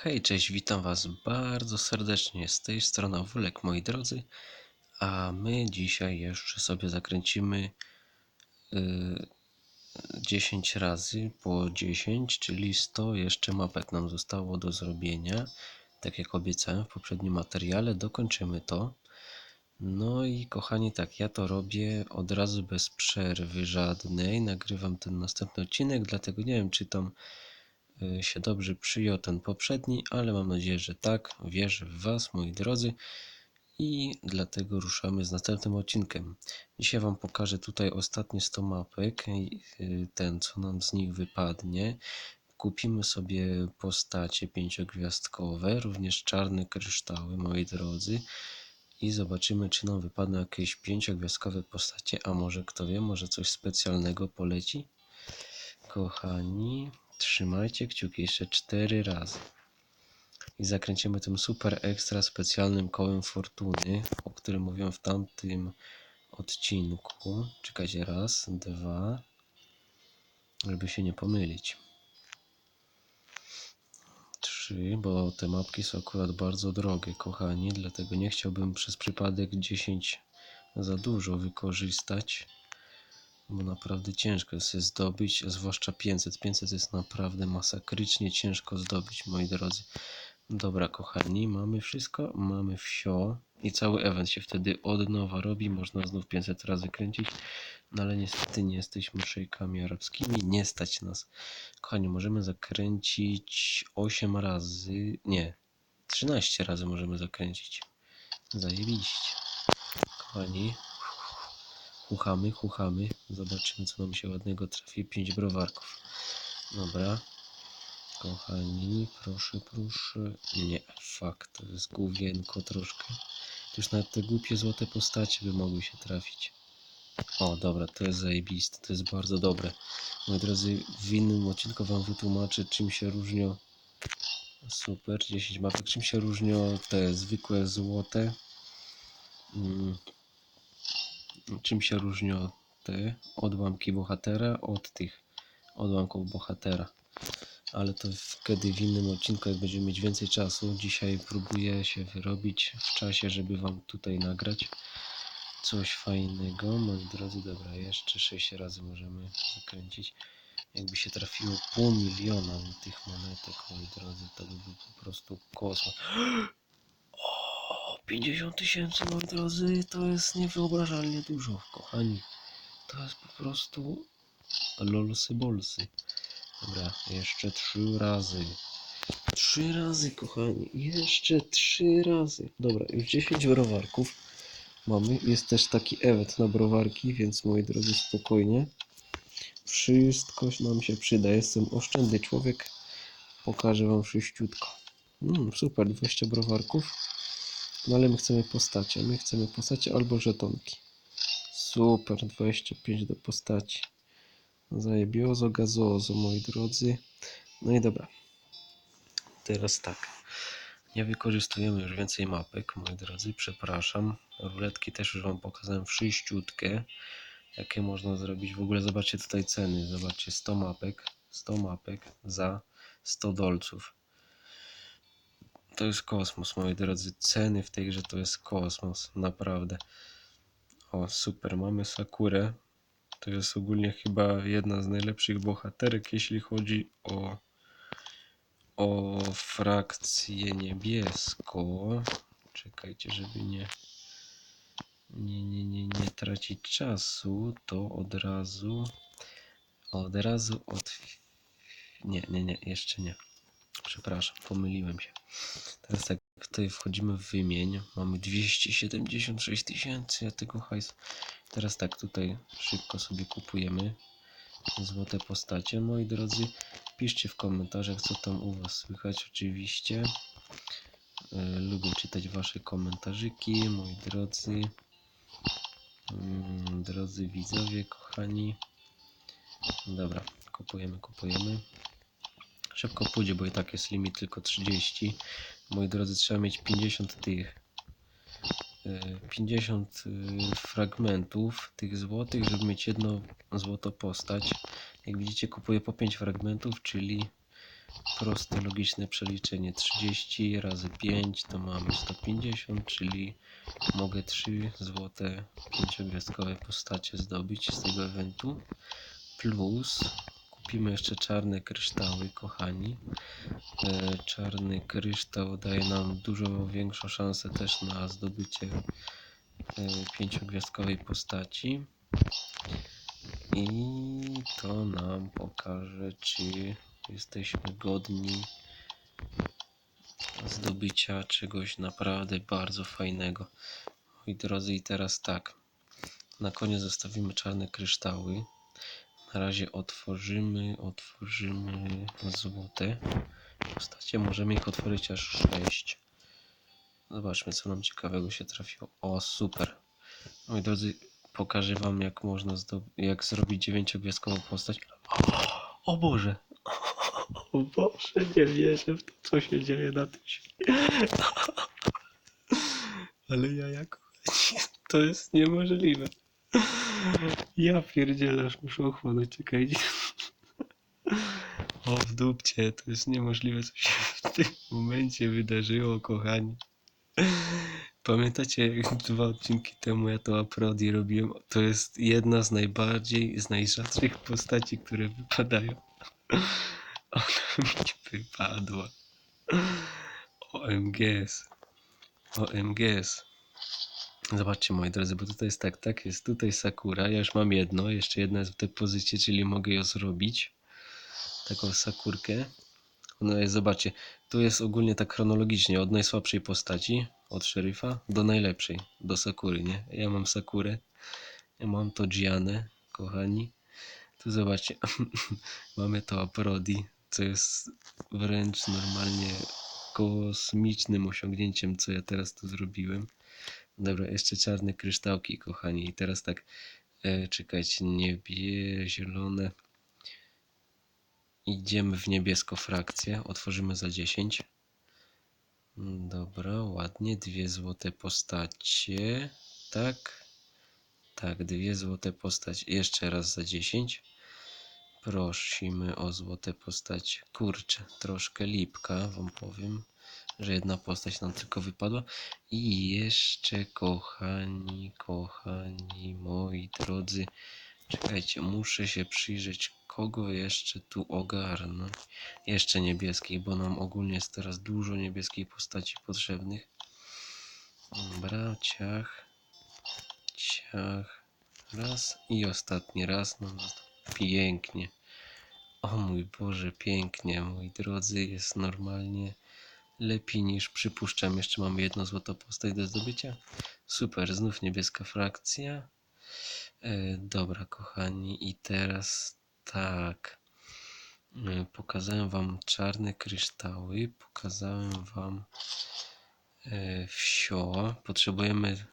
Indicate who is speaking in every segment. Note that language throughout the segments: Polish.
Speaker 1: Hej, cześć, witam Was bardzo serdecznie. Z tej strony Wulek, moi drodzy. A my dzisiaj jeszcze sobie zakręcimy y, 10 razy po 10, czyli 100 jeszcze mapek nam zostało do zrobienia. Tak jak obiecałem w poprzednim materiale, dokończymy to. No i kochani, tak, ja to robię od razu bez przerwy żadnej. Nagrywam ten następny odcinek, dlatego nie wiem, czy tam się dobrze przyjął ten poprzedni, ale mam nadzieję, że tak. Wierzę w Was, moi drodzy. I dlatego ruszamy z następnym odcinkiem. Dzisiaj Wam pokażę tutaj ostatnie 100 mapek, y, ten co nam z nich wypadnie. Kupimy sobie postacie pięciogwiazdkowe, również czarne kryształy, moi drodzy. I zobaczymy, czy nam wypadną jakieś pięciogwiazdkowe postacie, a może kto wie, może coś specjalnego poleci. Kochani, trzymajcie kciuki jeszcze cztery razy. I zakręcimy tym super ekstra specjalnym kołem fortuny, o którym mówiłem w tamtym odcinku. Czekajcie, raz, dwa, żeby się nie pomylić. Trzy, bo te mapki są akurat bardzo drogie, kochani, dlatego nie chciałbym przez przypadek 10 za dużo wykorzystać, bo naprawdę ciężko jest je zdobyć, zwłaszcza 500. 500 jest naprawdę masakrycznie ciężko zdobyć, moi drodzy. Dobra, kochani, mamy wszystko, mamy wsio i cały event się wtedy od nowa robi, można znów 500 razy kręcić, no ale niestety nie jesteśmy szejkami arabskimi, nie stać nas. Kochani, możemy zakręcić 8 razy, nie, 13 razy możemy zakręcić. Zajebiście. Kochani, chuchamy, chuchamy, zobaczymy co nam się ładnego trafi, 5 browarków. Dobra, Kochani, proszę, proszę. Nie, fakt, to jest główienko troszkę. Już nawet te głupie złote postacie by mogły się trafić. O, dobra, to jest zajebiste, to jest bardzo dobre. Moi drodzy, w innym odcinku wam wytłumaczę, czym się różnią... Super, 10 mapek. Czym się różnią te zwykłe złote? Mm. Czym się różnią te odłamki bohatera od tych odłamków bohatera? ale to wtedy w innym odcinku, jak będziemy mieć więcej czasu. Dzisiaj próbuję się wyrobić w czasie, żeby Wam tutaj nagrać coś fajnego. Moi drodzy, dobra, jeszcze 6 razy możemy zakręcić. Jakby się trafiło pół miliona tych monetek, moi drodzy, to by był po prostu kosmos. O, 50 tysięcy, moi drodzy, to jest niewyobrażalnie dużo, kochani. To jest po prostu lolsy bolsy. Dobra, jeszcze trzy razy. Trzy razy, kochani. Jeszcze trzy razy. Dobra, już 10 browarków mamy. Jest też taki event na browarki, więc moi drodzy, spokojnie. Wszystko nam się przyda. Jestem oszczędny człowiek. Pokażę wam sześciutko. Mm, super, 20 browarków. No ale my chcemy postacie. My chcemy postacie albo żetonki. Super, 25 do postaci. Zajebiozo, gazozo, moi drodzy. No i dobra. Teraz tak. Nie wykorzystujemy już więcej mapek, moi drodzy. Przepraszam. Ruletki też już Wam pokazałem wszyściutkę. Jakie można zrobić. W ogóle zobaczcie tutaj ceny. Zobaczcie 100 mapek. 100 mapek za 100 dolców. To jest kosmos, moi drodzy. Ceny w tej grze to jest kosmos. Naprawdę. O, super. Mamy Sakurę. To jest ogólnie chyba jedna z najlepszych bohaterek, jeśli chodzi o, o frakcję niebiesko. Czekajcie, żeby nie, nie, nie, nie, nie tracić czasu, to od razu, od razu od... Nie, nie, nie, jeszcze nie. Przepraszam, pomyliłem się. Teraz tak, tutaj wchodzimy w wymień. Mamy 276 tysięcy, ja tego hajs. Teraz tak, tutaj szybko sobie kupujemy złote postacie. Moi drodzy, piszcie w komentarzach, co tam u Was słychać, oczywiście. E, lubię czytać Wasze komentarzyki, moi drodzy. Mm, drodzy widzowie, kochani. Dobra, kupujemy, kupujemy. Szybko pójdzie, bo i tak jest limit tylko 30. Moi drodzy, trzeba mieć 50 tych 50 y, fragmentów tych złotych, żeby mieć jedno złoto postać. Jak widzicie kupuję po 5 fragmentów, czyli Proste, logiczne przeliczenie 30 razy 5 to mamy 150, czyli mogę 3 złote pięciogwiazdkowe postacie zdobyć z tego eventu. Plus kupimy jeszcze czarne kryształy, kochani. E, czarny kryształ daje nam dużo większą szansę też na zdobycie e, pięciogwiazdkowej postaci. I to nam pokaże, czy jesteśmy godni zdobycia czegoś naprawdę bardzo fajnego. Moi drodzy, i teraz tak. Na koniec zostawimy czarne kryształy. Na razie otworzymy, otworzymy złote postacie. Możemy ich otworzyć aż 6. Zobaczmy, co nam ciekawego się trafiło. O, super. Moi drodzy, pokażę wam, jak można jak zrobić dziewięciogwiazdkową postać. O, o Boże! O Boże, nie wierzę w to, co się dzieje na tym świecie. Ale ja jak... To jest niemożliwe. Ja pierdzielę, aż muszę ochłonąć, czekajcie. O, w dupcie, to jest niemożliwe, co się w tym momencie wydarzyło, kochani. Pamiętacie, jak dwa odcinki temu ja to Aprodi robiłem? To jest jedna z najbardziej, z najrzadszych postaci, które wypadają. Ona mi wypadła. OMGS. OMGS. Zobaczcie moi drodzy, bo tutaj jest tak, tak, jest tutaj Sakura, ja już mam jedno, jeszcze jedna jest w depozycie, czyli mogę ją zrobić. Taką Sakurkę. No jest, zobaczcie, tu jest ogólnie tak chronologicznie, od najsłabszej postaci, od szeryfa, do najlepszej, do Sakury, nie? Ja mam Sakurę, ja mam to Gianę, kochani. Tu zobaczcie, mamy to Aprodi, co jest wręcz normalnie kosmicznym osiągnięciem, co ja teraz tu zrobiłem. Dobra, jeszcze czarne kryształki, kochani. I teraz tak, e, czekajcie, niebie, zielone. Idziemy w niebiesko frakcję. Otworzymy za 10. Mm, Dobra, ładnie. Dwie złote postacie. Tak. Tak, dwie złote postacie. Jeszcze raz za 10. Prosimy o złote postacie. Kurczę, troszkę lipka, wam powiem, że jedna postać nam tylko wypadła. I jeszcze, kochani, kochani, moi drodzy, czekajcie, muszę się przyjrzeć, kogo jeszcze tu ogarnąć. Jeszcze niebieskich, bo nam ogólnie jest teraz dużo niebieskich postaci potrzebnych. Dobra, ciach, ciach, raz i ostatni raz. No, no pięknie. O mój Boże, pięknie, moi drodzy, jest normalnie lepiej niż przypuszczam. Jeszcze mamy jedno złoto postać do zdobycia. Super, znów niebieska frakcja. E, dobra, kochani, i teraz tak. E, pokazałem wam czarne kryształy, pokazałem wam e, wsio. Potrzebujemy,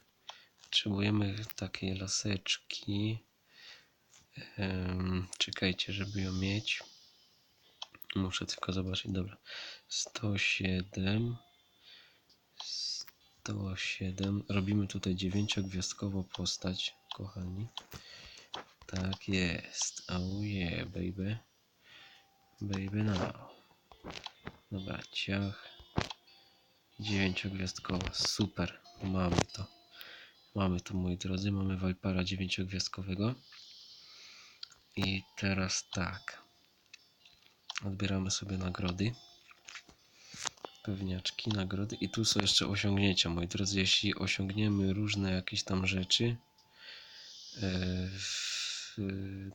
Speaker 1: potrzebujemy takiej laseczki. Czekajcie, żeby ją mieć. Muszę tylko zobaczyć, dobra. 107. 107. Robimy tutaj dziewięciogwiazdkową postać, kochani. Tak jest. Oh yeah, baby. Baby now. Dobra, ciach. Dziewięciogwiazdkowa. Super. Mamy to. Mamy to, moi drodzy. Mamy Vipara dziewięciogwiazdkowego. I teraz tak. Odbieramy sobie nagrody. Pewniaczki, nagrody. I tu są jeszcze osiągnięcia, moi drodzy. Jeśli osiągniemy różne jakieś tam rzeczy e, w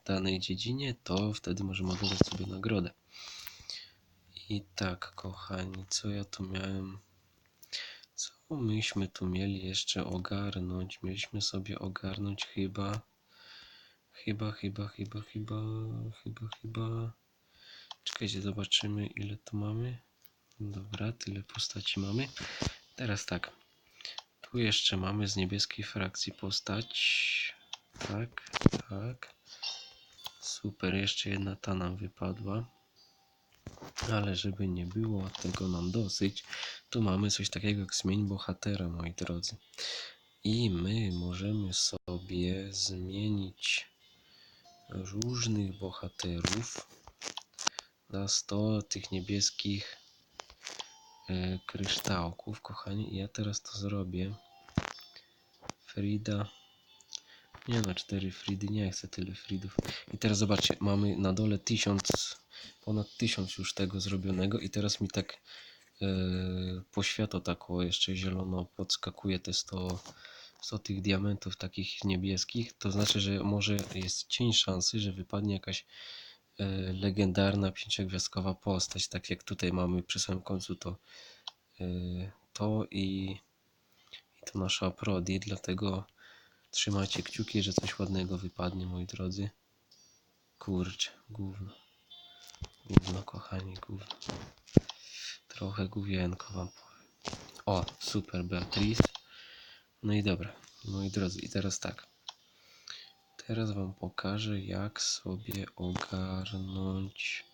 Speaker 1: danej dziedzinie, to wtedy możemy odebrać sobie nagrodę. I tak, kochani, co ja tu miałem? Co myśmy tu mieli jeszcze ogarnąć? Mieliśmy sobie ogarnąć chyba. Chyba, chyba, chyba, chyba, chyba, chyba. Czekajcie, zobaczymy ile tu mamy. Dobra, tyle postaci mamy. Teraz tak. Tu jeszcze mamy z niebieskiej frakcji postać. Tak, tak. Super, jeszcze jedna ta nam wypadła. Ale żeby nie było tego nam dosyć, tu mamy coś takiego jak zmień bohatera, moi drodzy. I my możemy sobie zmienić różnych bohaterów. na 100 tych niebieskich kryształków, kochani. I ja teraz to zrobię. Frida. Nie no, cztery Fridy, nie chcę tyle Fridów. I teraz zobaczcie, mamy na dole 1000, ponad 1000 już tego zrobionego i teraz mi tak e, poświato taką jeszcze zielono podskakuje te 100, 100 tych diamentów takich niebieskich. To znaczy, że może jest cień szansy, że wypadnie jakaś e, legendarna pięciogwiazdkowa postać, tak jak tutaj mamy przy samym końcu to, e, to i, i to nasza Prodi, dlatego trzymajcie kciuki, że coś ładnego wypadnie, moi drodzy. Kurczę, gówno. Gówno, kochani, gówno. Trochę gówienko wam powiem. O, super, Beatrice. No i dobra, moi drodzy, i teraz tak. Teraz wam pokażę, jak sobie ogarnąć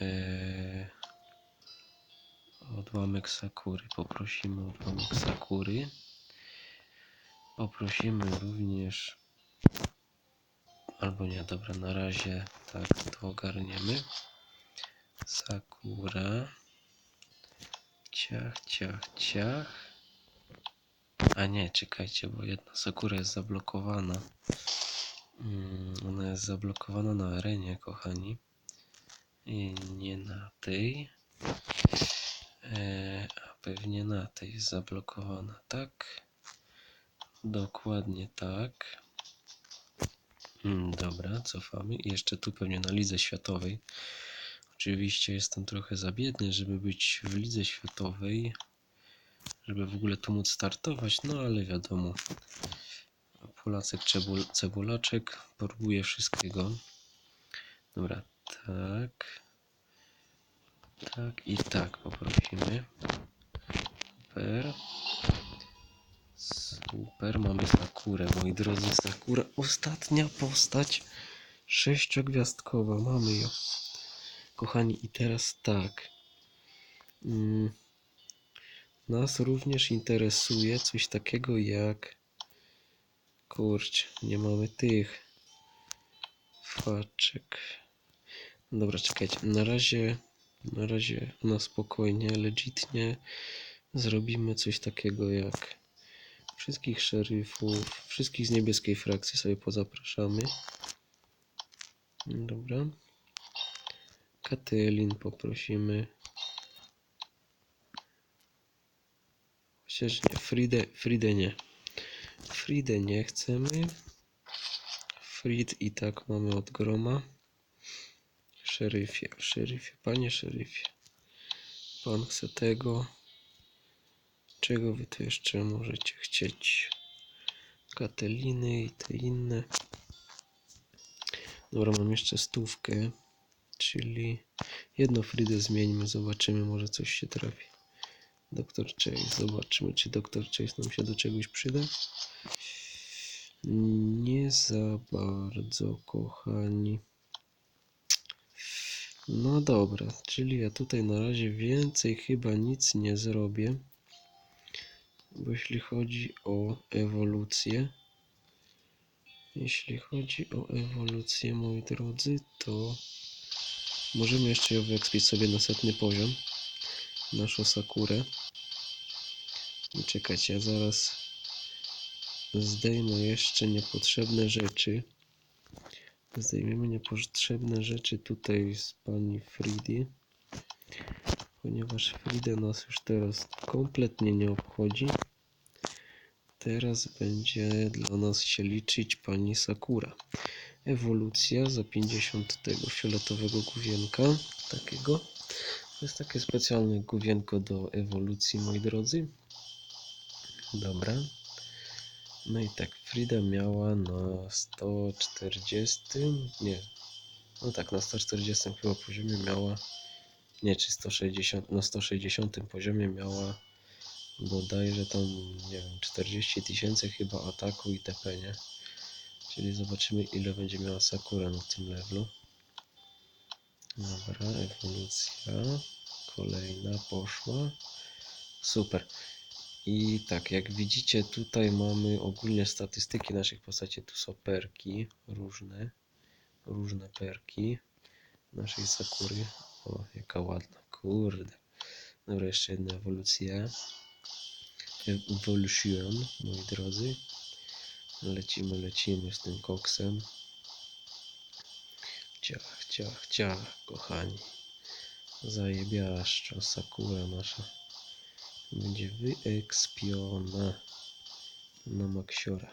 Speaker 1: e, odłamek sakury. Poprosimy odłamek sakury. Poprosimy również. Albo nie, dobra, na razie tak to ogarniemy. Sakura. Ciach, ciach, ciach. A nie, czekajcie, bo jedna Sakura jest zablokowana. Mm, Ona jest zablokowana na arenie, kochani. I nie na tej. E, a pewnie na tej jest zablokowana, tak? Dokładnie tak. Mm, Dobra, cofamy. I jeszcze tu pewnie na Lidze Światowej. Oczywiście jestem trochę za biedny, żeby być w Lidze Światowej, żeby w ogóle tu móc startować, no ale wiadomo. Polacek cebul, Cebulaczek próbuje wszystkiego. Dobra, tak. Tak i tak poprosimy. Super. Super, mamy Sakurę, moi drodzy, Sakura. Ostatnia postać sześciogwiazdkowa, mamy ją. Kochani, i teraz tak. Mm, nas również interesuje coś takiego jak. Kurczę, nie mamy tych faczek. Dobra, czekajcie. Na razie, na razie na spokojnie, legitnie zrobimy coś takiego jak wszystkich szeryfów, wszystkich z niebieskiej frakcji sobie pozapraszamy. Dobra. Katelin poprosimy. Chociaż nie, Fridę, Fridę nie. Fridę nie chcemy. Frid i tak mamy od groma. Szeryfie, szeryfie, panie szeryfie. Pan chce tego. Czego wy tu jeszcze możecie chcieć? Kateliny i te inne. Dobra, mam jeszcze stówkę. Czyli jedno Fridę zmieńmy, zobaczymy, może coś się trafi. Doktor Chase, zobaczymy, czy Doktor Chase nam się do czegoś przyda. Nie za bardzo, kochani. No dobra, czyli ja tutaj na razie więcej chyba nic nie zrobię. Bo jeśli chodzi o ewolucję, jeśli chodzi o ewolucję, moi drodzy, to możemy jeszcze ją wyekspić sobie na setny poziom. Naszą Sakurę. I czekajcie, ja zaraz zdejmę jeszcze niepotrzebne rzeczy. Zdejmiemy niepotrzebne rzeczy tutaj z pani Fridy. Ponieważ Frida nas już teraz kompletnie nie obchodzi. Teraz będzie dla nas się liczyć pani Sakura. Ewolucja za 50 tego fioletowego główienka. Takiego. To jest takie specjalne główienko do ewolucji, moi drodzy. Dobra. No i tak, Frida miała na 140, nie, no tak, na 140 chyba poziomie miała, nie, czy 160, na 160 poziomie miała bodajże tam, nie wiem, 40 tysięcy chyba ataku i TP, nie? Czyli zobaczymy ile będzie miała Sakura na tym levelu. Dobra, ewolucja, kolejna poszła, super. I tak, jak widzicie, tutaj mamy ogólnie statystyki naszych postaci. Tu są perki różne, różne perki. naszej Sakury. O, jaka ładna, kurde. Dobra, jeszcze jedna ewolucja. Evolution, moi drodzy. Lecimy, lecimy z tym koksem. Ciach, ciach, ciach, kochani. Zajebiaszcza Sakura nasza. Będzie wyekspiona na Maxiora.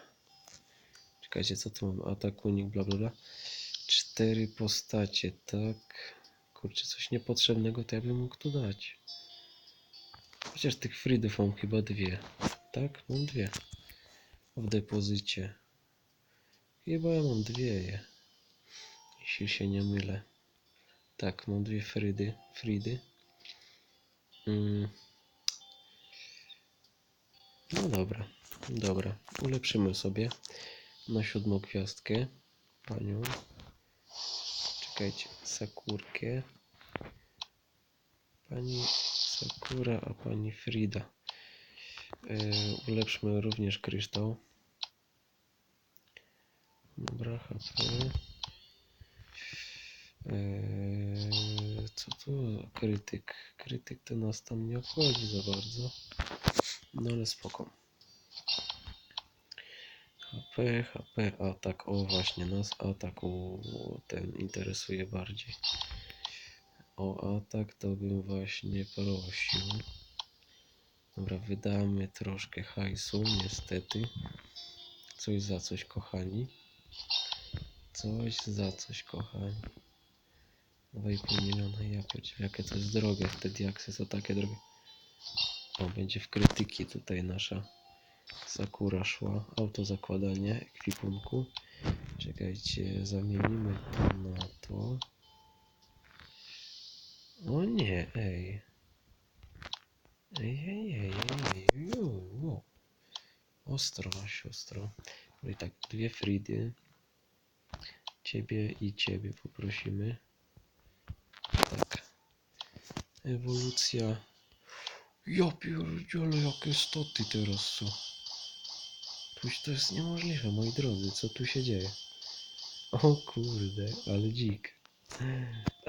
Speaker 1: Czekajcie, co tu mam? Atak, unik, bla bla bla. Cztery postacie, tak. Kurczę, coś niepotrzebnego to ja bym mógł tu dać. Chociaż tych freedów mam chyba dwie. Tak? Mam dwie. W depozycie. Chyba ja mam dwie je. Jeśli się nie mylę. Tak, mam dwie Fridy. Fridy. Mm. No dobra, dobra. Ulepszymy sobie na siódmą gwiazdkę panią. Czekajcie, Sakurkę. Pani Sakura, a pani Frida. Yy, ulepszmy również kryształ. Dobra, HP. Eee, co tu? Krytyk. Krytyk to nas tam nie obchodzi za bardzo. No ale spoko. HP, HP, atak. O właśnie, nas atak o, ten interesuje bardziej. O atak to bym właśnie prosił. Dobra, wydamy troszkę hajsu, niestety. Coś za coś, kochani. Coś za coś, kochani. 2,5 miliona, ja pierdzielę, jakie to jest drogie, te diaksy są takie drogie. O, będzie w krytyki tutaj nasza Sakura szła, auto zakładanie ekwipunku. Czekajcie, zamienimy to na to. O nie, ej. Ej, ej, ej, ej, ju. Ostro, siostro. No i tak, dwie Fridy. Ciebie i ciebie poprosimy. Tak. Ewolucja. Ja pierdzielę, jakie stoty teraz są. To jest niemożliwe, moi drodzy, co tu się dzieje? O kurde, ale dzik.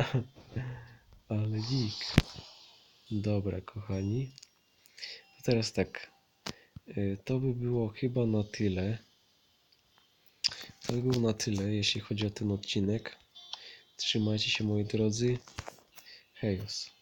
Speaker 1: Ale dzik. Dobra, kochani. To teraz tak. y, To by było chyba na tyle. To by było na tyle, jeśli chodzi o ten odcinek. Trzymajcie się, moi drodzy. Hejos.